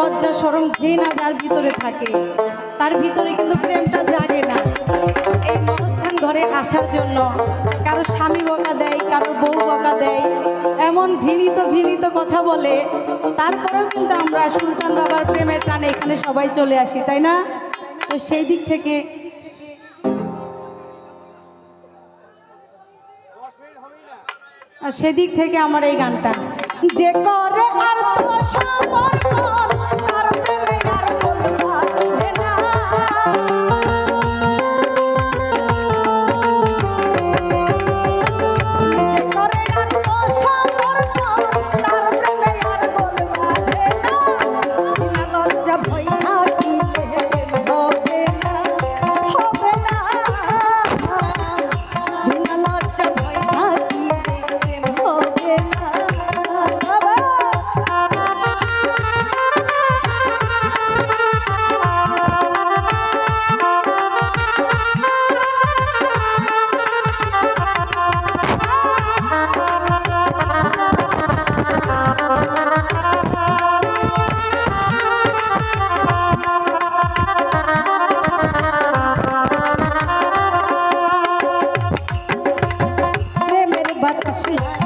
লজ্জা সরম ঘৃণা যার ভিতরে থাকে, তার ভিতরে কিন্তু প্রেমটা জাগে না। এই মহাস্থান ঘরে আসার জন্য কারও স্বামী বকা দেয়, কারও বউ বকা দেয়, এমন ঘৃণিত ঘৃণিত কথা বলে, তারপরেও কিন্তু আমরা সুলতান বাবার প্রেমের টানে এখানে সবাই চলে আসি, তাই না? তো সেই দিক থেকে সেদিক থেকে আমার এই গানটা। যে করে আর তো সমর্পণ Gracias.